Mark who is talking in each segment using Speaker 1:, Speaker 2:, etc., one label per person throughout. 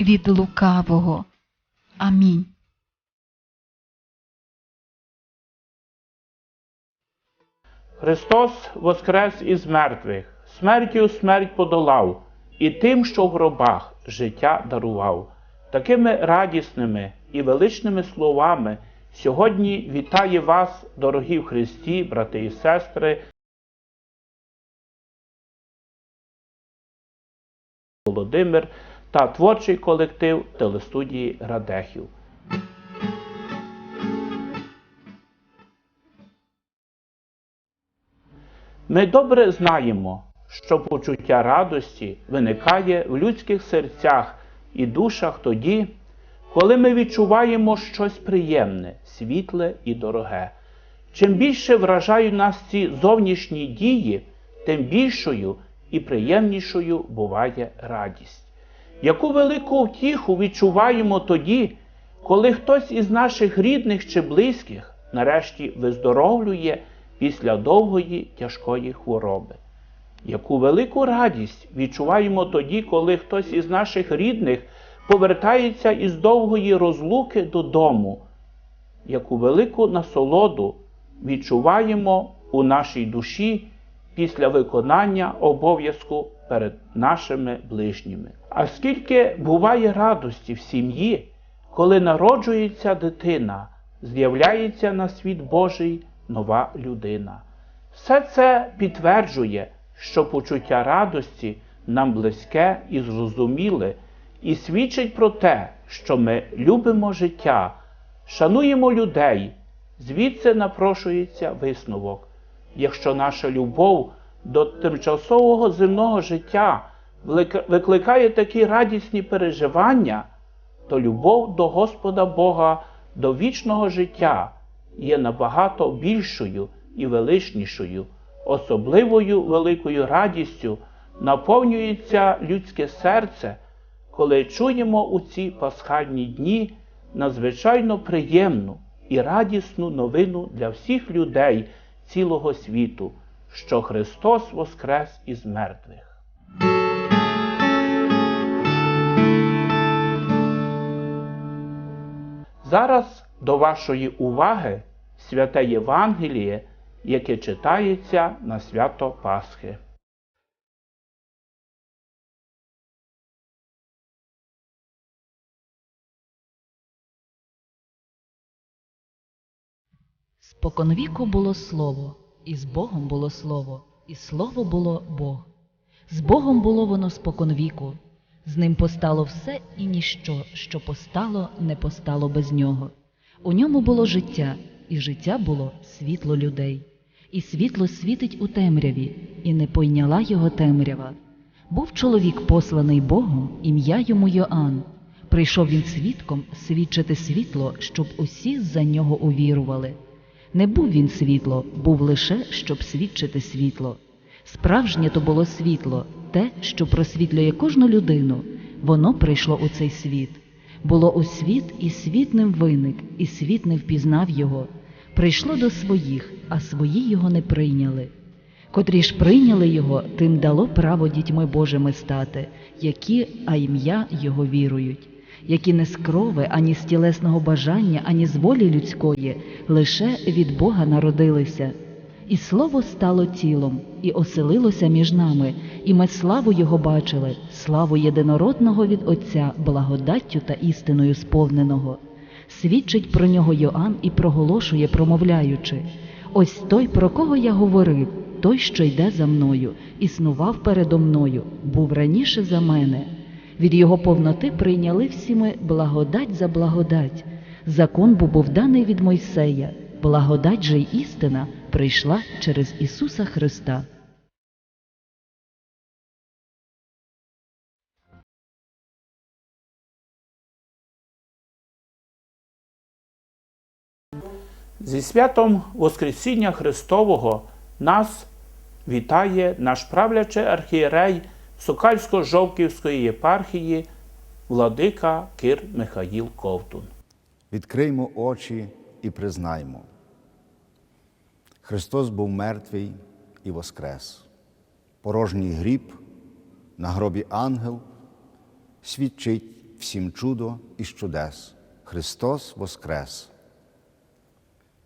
Speaker 1: від лукавого. Амінь.
Speaker 2: Христос воскрес із мертвих, смертю смерть подолав, і тим, що в гробах життя дарував. Такими радісними і величними словами сьогодні вітає вас, дорогі в Христі, брати і сестри. Володимир та творчий колектив телестудії Радехів. Ми добре знаємо, що почуття радості виникає в людських серцях і душах тоді, коли ми відчуваємо щось приємне, світле і дороге. Чим більше вражають нас ці зовнішні дії, тим більшою і приємнішою буває радість. Яку велику втіху відчуваємо тоді, коли хтось із наших рідних чи близьких нарешті виздоровлює після довгої тяжкої хвороби. Яку велику радість відчуваємо тоді, коли хтось із наших рідних повертається із довгої розлуки додому, яку велику насолоду відчуваємо у нашій душі після виконання обов'язку перед нашими ближніми. А скільки буває радості в сім'ї, коли народжується дитина, з'являється на світ Божий нова людина. Все це підтверджує, що почуття радості нам близьке і зрозуміле, і свідчить про те, що ми любимо життя, шануємо людей, звідси напрошується висновок. Якщо наша любов до тимчасового земного життя викликає такі радісні переживання, то любов до Господа Бога, до вічного життя є набагато більшою і величнішою, особливою великою радістю наповнюється людське серце, коли чуємо у ці пасхальні дні надзвичайно приємну і радісну новину для всіх людей цілого світу, що Христос воскрес із мертвих. Зараз до вашої уваги святе Євангеліє, яке читається на свято Пасхи.
Speaker 3: Споконвіку було слово, і з Богом було слово, і слово було Бог. З Богом було воно споконвіку, з ним постало все і ніщо, що постало, не постало без нього. У ньому було життя, і життя було світло людей, і світло світить у темряві, і не пойняла його темрява. Був чоловік, посланий Богом, ім'я йому Йоанн. Прийшов він свідком свідчити світло, щоб усі за нього увірували. Не був він світло, був лише, щоб свідчити світло. Справжнє то було світло, те, що просвітлює кожну людину. Воно прийшло у цей світ. Було у світ, і світ ним виник, і світ не впізнав його. Прийшло до своїх, а свої його не прийняли. Котрі ж прийняли його, тим дало право дітьми Божими стати, які, а ім'я його вірують, які не з крови, ані з тілесного бажання, ані з волі людської, лише від Бога народилися. І слово стало тілом, і оселилося між нами, і ми славу Його бачили, славу єдинородного від Отця, благодаттю та істиною сповненого. Свідчить про нього Йоанн і проголошує, промовляючи: Ось той, про кого я говорив, той, що йде за мною, існував передо мною, був раніше за мене. Від його повноти прийняли всі ми благодать за благодать. Закон бо був даний від Мойсея, благодать же й істина прийшла через Ісуса Христа.
Speaker 2: Зі святом Воскресіння Христового нас вітає наш правлячий архієрей Сокальсько-Жовківської єпархії владика Кир Михаїл Ковтун.
Speaker 4: Відкриймо очі і признаймо. Христос був мертвий і воскрес. Порожній гріб, на гробі ангел свідчить всім чудо і чудес. Христос воскрес.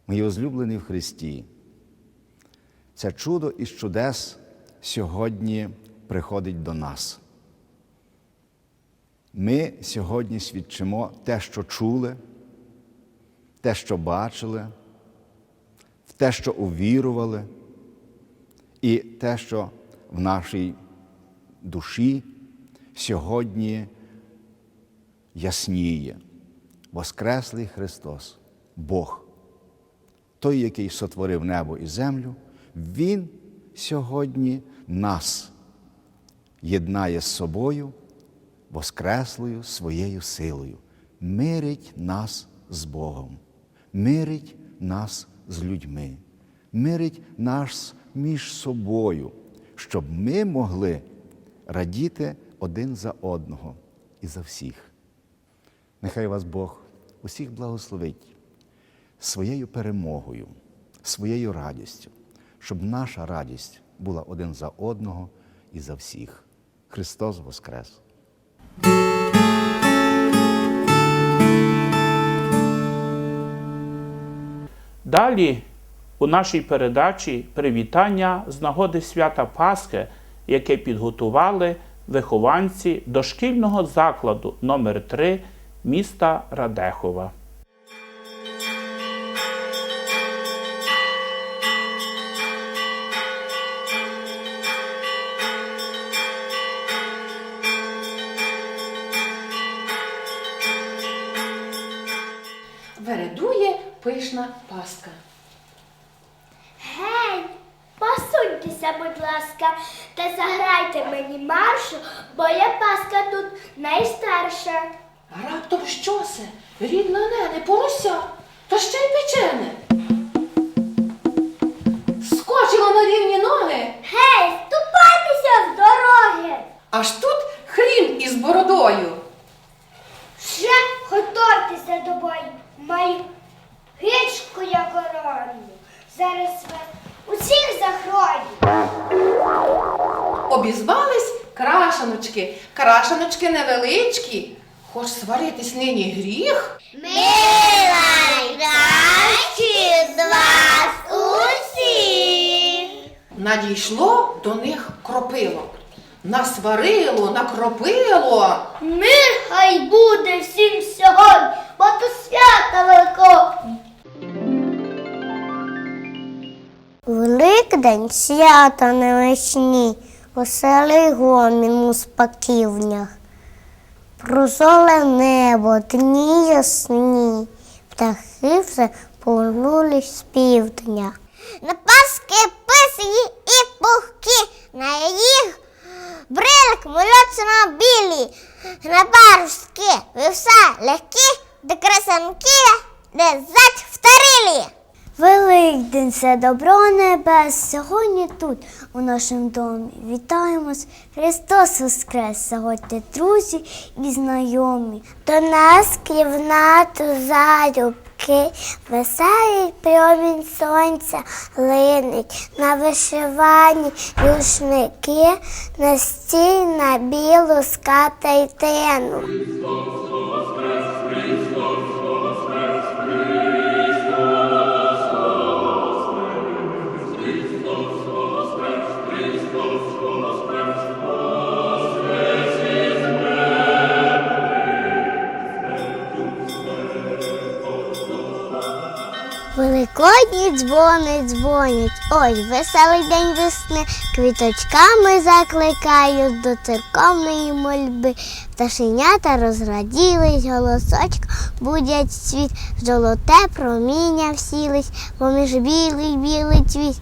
Speaker 4: Мої возлюблені в Христі. Це чудо із чудес сьогодні приходить до нас. Ми сьогодні свідчимо те, що чули, те, що бачили, в те, що увірували, і те, що в нашій душі сьогодні ясніє. Воскреслий Христос, Бог, той, який сотворив небо і землю, Він сьогодні нас єднає з собою воскреслою своєю силою, мирить нас з Богом, мирить нас з людьми, мирить нас між собою, щоб ми могли радіти один за одного і за всіх. Нехай вас Бог усіх благословить своєю перемогою, своєю радістю, щоб наша радість була один за одного і за всіх. Христос Воскрес!
Speaker 2: Далі у нашій передачі привітання з нагоди свята Пасхи, яке підготували вихованці дошкільного закладу номер 3 міста Радехова.
Speaker 5: Пишна паска.
Speaker 6: Гей, посуньтеся, будь ласка, та заграйте мені маршу, бо я паска тут найстарша.
Speaker 5: А раптом що це? Рідна нене, порося, та ще й печене. Скочила на рівні ноги,
Speaker 6: Гей, ступайтеся з дороги.
Speaker 5: аж тут хрін із бородою.
Speaker 6: Вже готуйтеся до бою. Маю гичку я короню. Зараз вас усіх захрою.
Speaker 5: Обізвались крашаночки, крашаночки невеличкі. Хоч сваритись нині гріх.
Speaker 6: Ми найкращі з вас усіх.
Speaker 5: Надійшло до них кропило. Насварило, накропило.
Speaker 6: Мир хай буде всім сьогодні, бо то свята великого. Великдень свято невесні, веселий гомін у спаківнях. Прозоле небо, дні ясні, птахи вже повернулись з півдня. На паски писані і пухкі, на їх брилик молочно білі, на паруски вівса легкі, де красанки, де зать вторилі. Великдень, це добро небес, сьогодні тут, у нашому домі. Вітаємось, Христос Воскрес, сьогодні друзі і знайомі. До нас кімнату залюбки, веселий промінь сонця линить, на вишивані рушники, на стій на білу скатертину. Великодні дзвонить, дзвонять, ой, веселий день весни, квіточками закликають до церковної мольби. Пташенята розраділись, голосочок будять світ, золоте проміння всілись, поміж білий білий цвіт.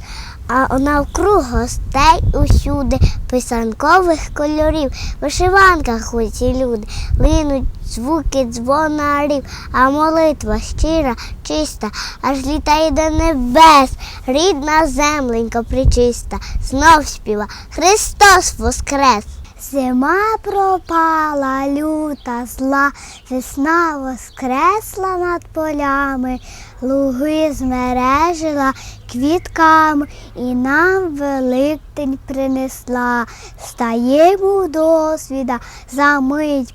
Speaker 6: А навкруг гостей усюди писанкових кольорів, в вишиванках люди, линуть звуки дзвонарів, а молитва щира, чиста, аж літає до небес, рідна земленька причиста, знов співа Христос воскрес! Зима пропала, люта зла, весна воскресла над полями, луги змережила квітками і нам Великдень принесла. Стаємо до свіда, за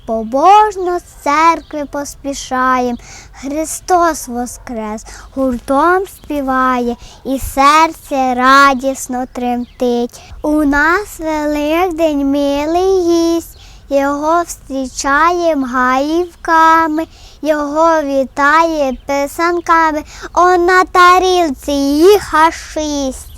Speaker 6: побожно з церкви поспішаєм. Христос воскрес, гуртом співає, і серце радісно тремтить. У нас Великдень милий гість, його встрічаєм гаївками, його вітає писанками, О на тарілці їх аж шість.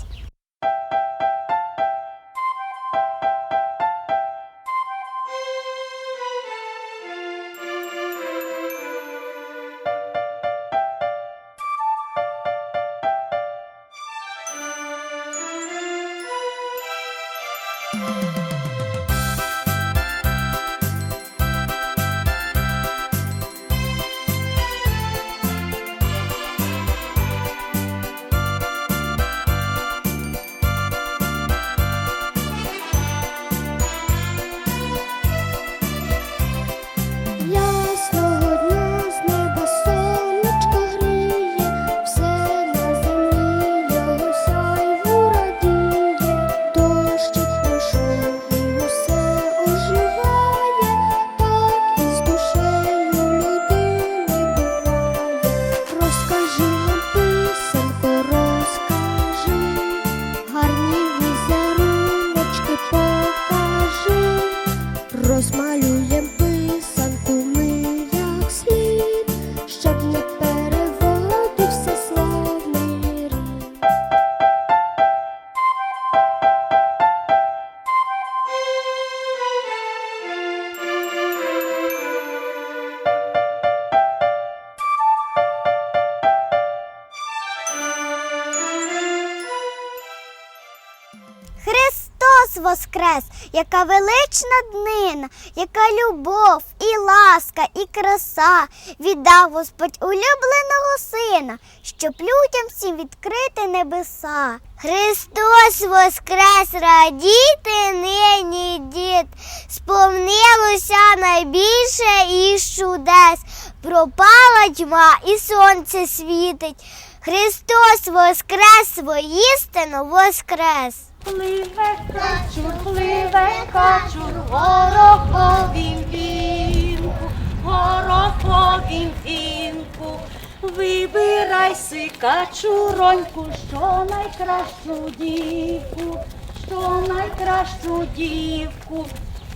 Speaker 6: Яка велична днина, яка любов і ласка, і краса віддав Господь улюбленого сина, щоб людям всім відкрити небеса. Христос воскрес, радіти нині дід, сповнилося найбільше із чудес, пропала тьма і сонце світить. Христос воскрес, воістину воскрес.
Speaker 5: Пливе качур, пливе качур, гороховім вінку, гороховім вінку. Вибирай си качуроньку, що найкращу дівку, що найкращу дівку.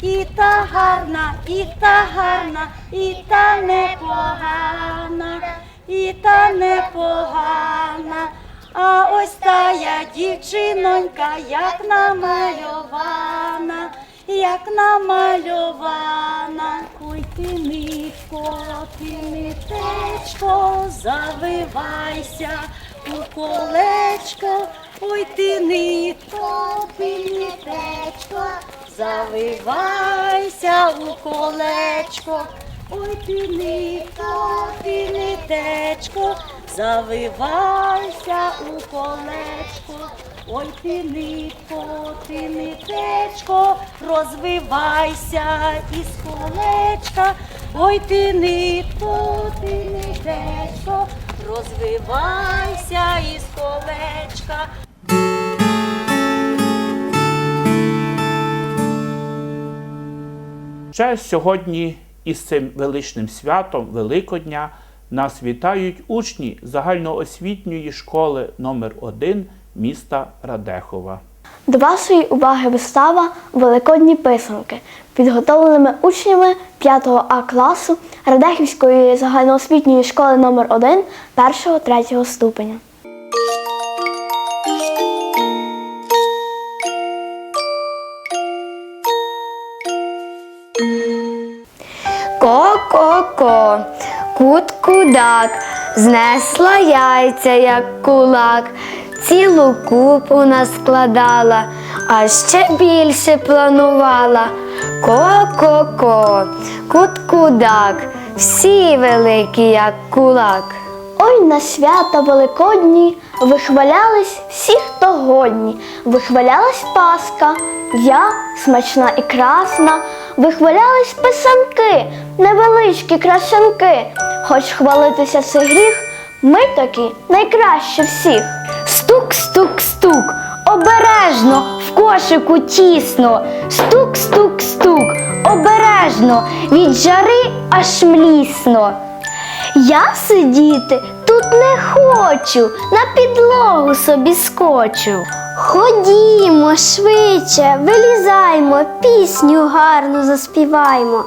Speaker 5: І та гарна, і та гарна, і та непогана, і та непогана. А ось тая дівчинонька, як намальована, як намальована. Ой ти нитко, ти нитечко, завивайся у колечко. Ой ти нитко, ти нитечко, завивайся у колечко. Ой ти нитко, ти нитечко, завивайся у колечко. Ой ти нитко, ти нитечко, розвивайся із колечка. Ой ти нитко, ти нитечко, розвивайся із колечка.
Speaker 2: Ще сьогодні із цим величним святом Великодня нас вітають учні загальноосвітньої школи номер 1 міста Радехова.
Speaker 7: До вашої уваги вистава Великодні писанки, підготовленими учнями 5 А класу Радехівської загальноосвітньої школи номер 1 1-3 ступеня. Ко-ко-ко, кут-кудак, знесла яйця, як кулак,
Speaker 8: цілу купу наскладала, а ще більше планувала. Ко-ко-ко, кут-кудак, всі великі, як кулак.
Speaker 7: Ой, на свята Великодні вихвалялись всі, хто годні, вихвалялась Пасха, я смачна і красна, вихвалялись писанки, невеличкі крашенки. Хоч хвалитися це гріх, ми такі найкраще всіх.
Speaker 8: Стук, стук, стук, обережно, в кошику тісно. Стук, стук, стук, обережно, від жари аж млісно. Я сидіти тут не хочу, на підлогу собі скочу. Ходімо швидше, вилізаймо, пісню гарну заспіваймо.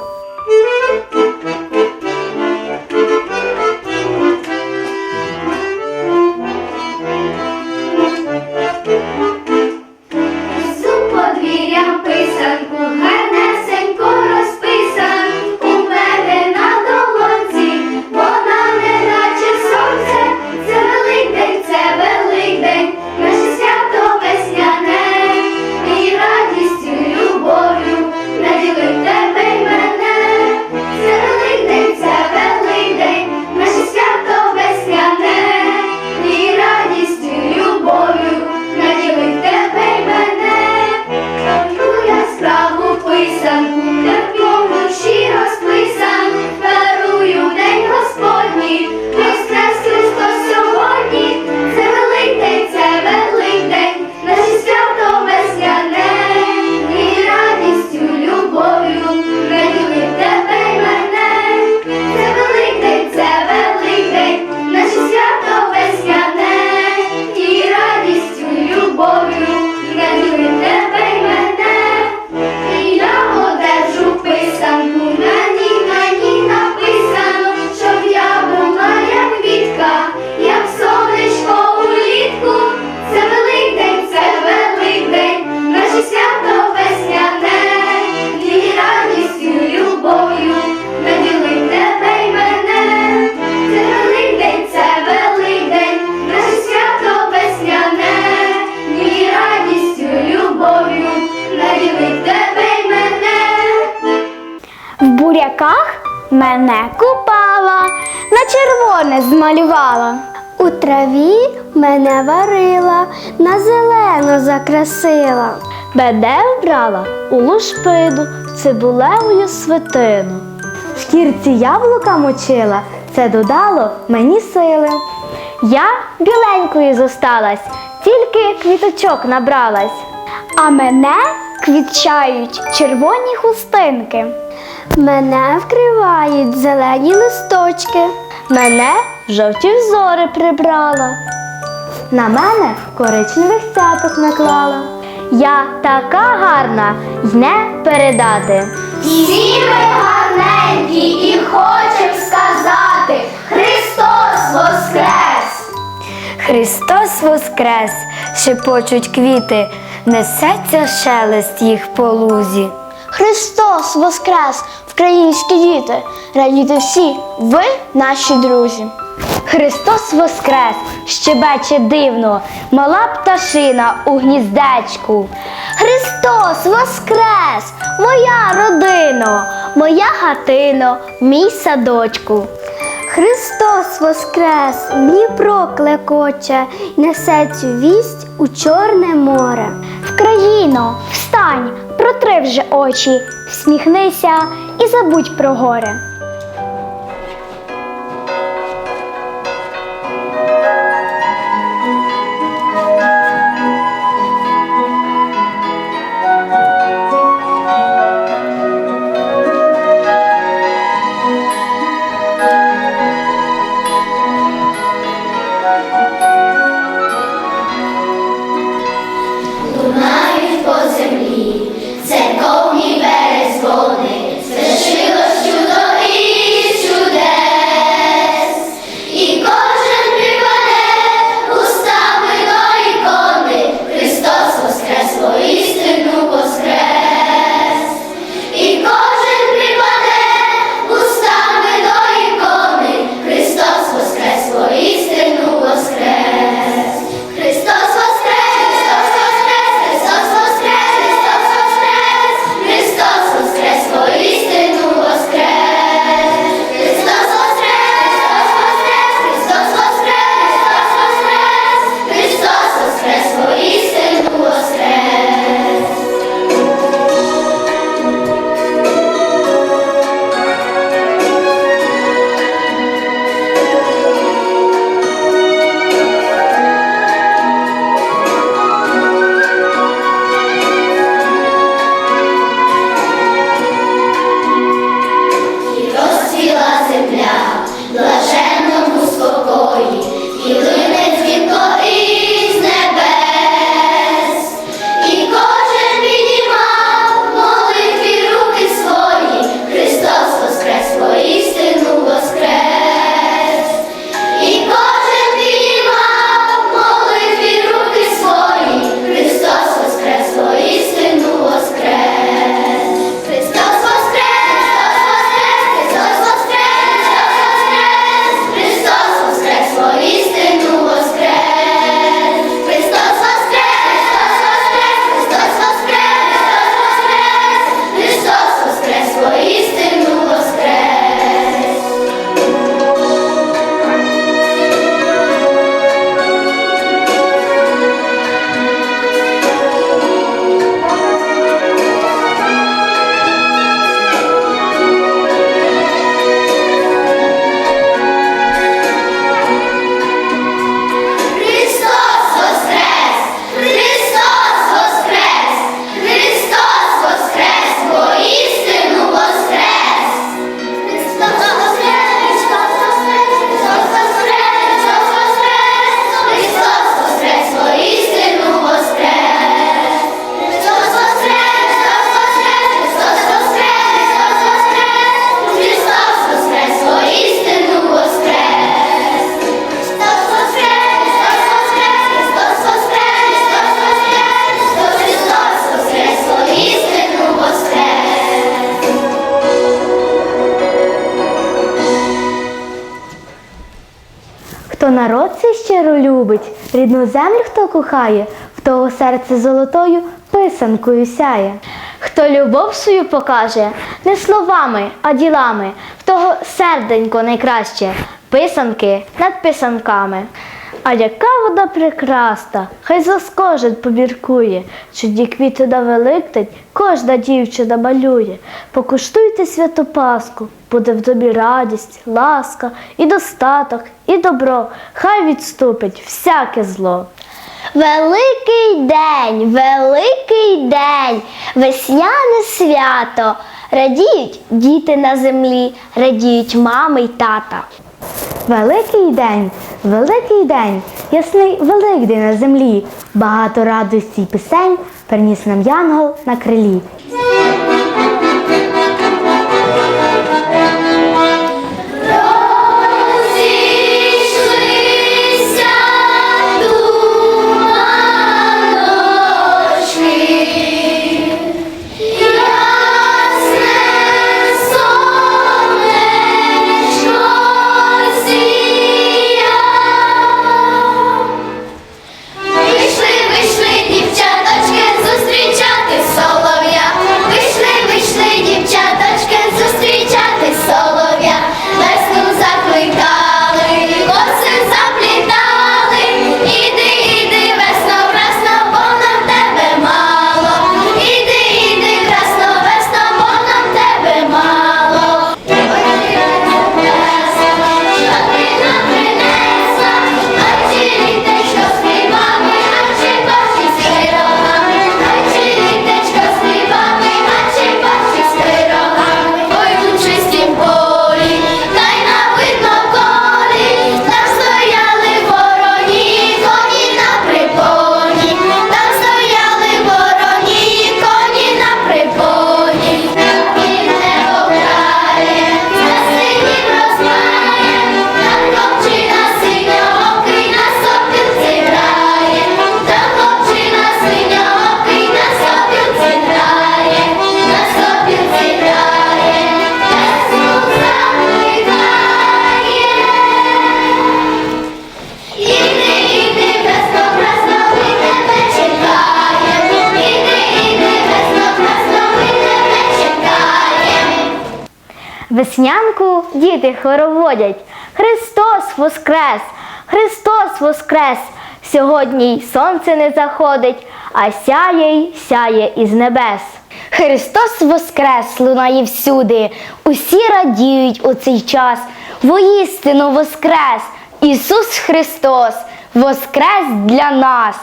Speaker 9: В мене
Speaker 8: купала, на червоне змалювала. У траві мене варила, на зелено закрасила. Мене вбрала у лушпиду, в цибулевою свитину. В шкірці яблука мочила, це додало мені сили. Я біленькою зосталась, тільки квіточок набралась. А мене квітчають червоні хустинки. Мене вкривають зелені листочки. Мене жовті взори прибрала. На мене коричневих цяток наклала. Я така гарна, й не передати.
Speaker 9: Всі ми гарненькі і хочем сказати Христос Воскрес!
Speaker 8: Христос воскрес, шепочуть квіти, несеться шелест їх по лузі.
Speaker 7: Христос Воскрес, українські діти! Радійте всі, ви наші друзі!
Speaker 8: Христос воскрес, щебече дивно, мала пташина у гніздечку. Христос воскрес, моя родино, моя хатино, мій садочку. Христос воскрес, Дніпро клекоче, несе цю вість у Чорне море. Вкраїно, встань, протри вже очі, всміхнися і забудь про горе.
Speaker 9: Любить, рідну землю хто кохає, в того серце золотою писанкою сяє. Хто любов свою покаже не словами, а ділами, в того серденько найкраще, писанки над писанками. А яка вода прекрасна, хай заскожен побіркує, чуді квіти да Великдень кожна дівчина малює. Покуштуйте святу Пасху, буде в тобі радість, ласка, і достаток, і добро, хай відступить всяке зло.
Speaker 6: Великий день, великий день, весняне свято. Радіють діти на землі, радіють мами й тата.
Speaker 9: Великий день, великий день, ясний великдень на землі, багато радості й пісень приніс нам янгол на крилі. Веснянку діти хороводять. Христос воскрес! Христос воскрес! Сьогодні й сонце не заходить, а сяє й сяє із небес. Христос воскрес лунає всюди. Усі радіють у цей час. Воістину воскрес! Ісус Христос воскрес для нас.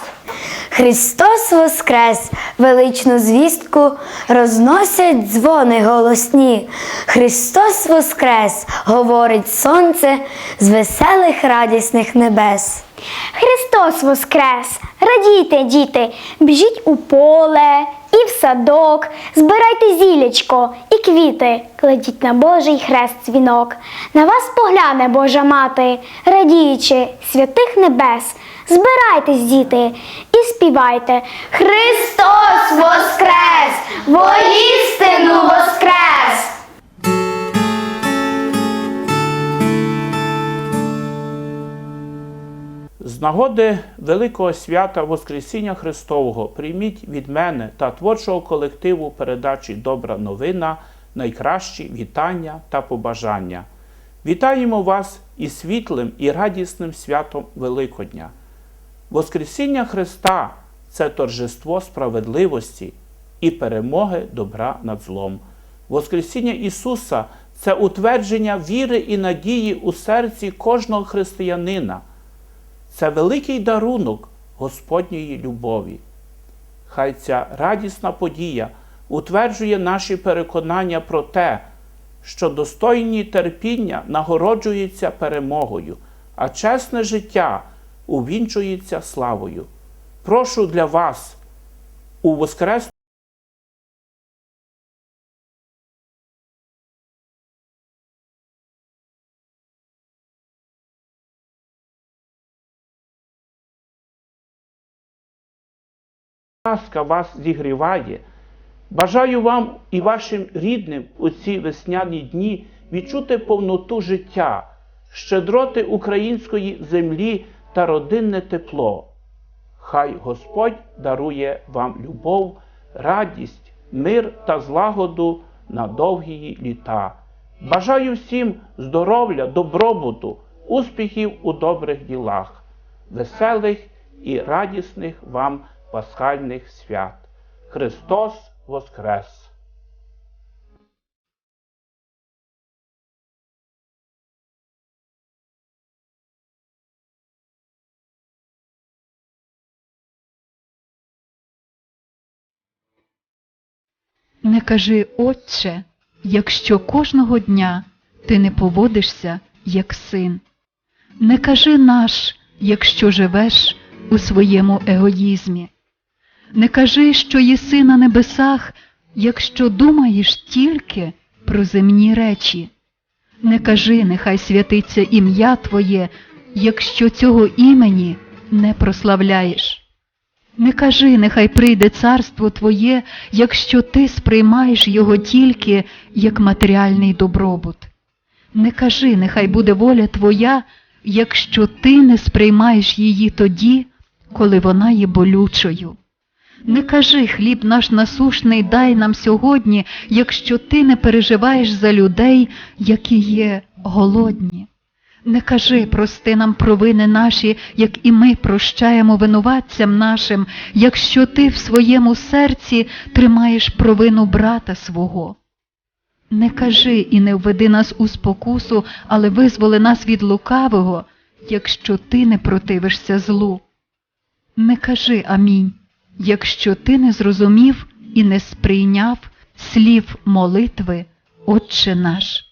Speaker 9: Христос воскрес! Величну звістку розносять дзвони голосні. Христос воскрес! говорить сонце з веселих радісних небес.
Speaker 6: Христос воскрес! Радійте, діти, біжіть у поле і в садок, збирайте зілячко і квіти, кладіть на Божий хрест дзвінок. На вас погляне Божа мати, радіючи святих небес. Збирайтесь, діти, співайте Христос воскрес! Воістину воскрес!
Speaker 2: З нагоди Великого свята Воскресіння Христового прийміть від мене та творчого колективу передачі Добра новина найкращі вітання та побажання. Вітаємо вас із світлим і радісним святом Великодня. Воскресіння Христа це торжество справедливості і перемоги добра над злом. Воскресіння Ісуса це утвердження віри і надії у серці кожного християнина. Це великий дарунок Господньої любові. Хай ця радісна подія утверджує наші переконання про те, що достойні терпіння нагороджуються перемогою, а чесне життя увінчується славою. Прошу для вас у Воскрес ласка вас зігріває. Бажаю вам і вашим рідним у ці весняні дні відчути повноту життя, щедроти української землі та родинне тепло. Хай Господь дарує вам любов, радість, мир та злагоду на довгі літа. Бажаю всім здоров'я, добробуту, успіхів у добрих ділах, веселих і радісних вам пасхальних свят. Христос Воскрес!
Speaker 1: Не кажи, Отче, якщо кожного дня ти не поводишся, як син. Не кажи наш, якщо живеш у своєму егоїзмі. Не кажи, що єси на небесах, якщо думаєш тільки про земні речі. Не кажи, нехай святиться ім'я Твоє, якщо цього імені не прославляєш. Не кажи, нехай прийде царство Твоє, якщо ти сприймаєш його тільки як матеріальний добробут. Не кажи, нехай буде воля Твоя, якщо ти не сприймаєш її тоді, коли вона є болючою. Не кажи, хліб наш насушний дай нам сьогодні, якщо ти не переживаєш за людей, які є голодні. Не кажи, прости нам провини наші, як і ми прощаємо винуватцям нашим, якщо ти в своєму серці тримаєш провину брата свого. Не кажи і не введи нас у спокусу, але визволи нас від лукавого, якщо ти не противишся злу. Не кажи амінь, якщо ти не зрозумів і не сприйняв слів молитви, Отче наш.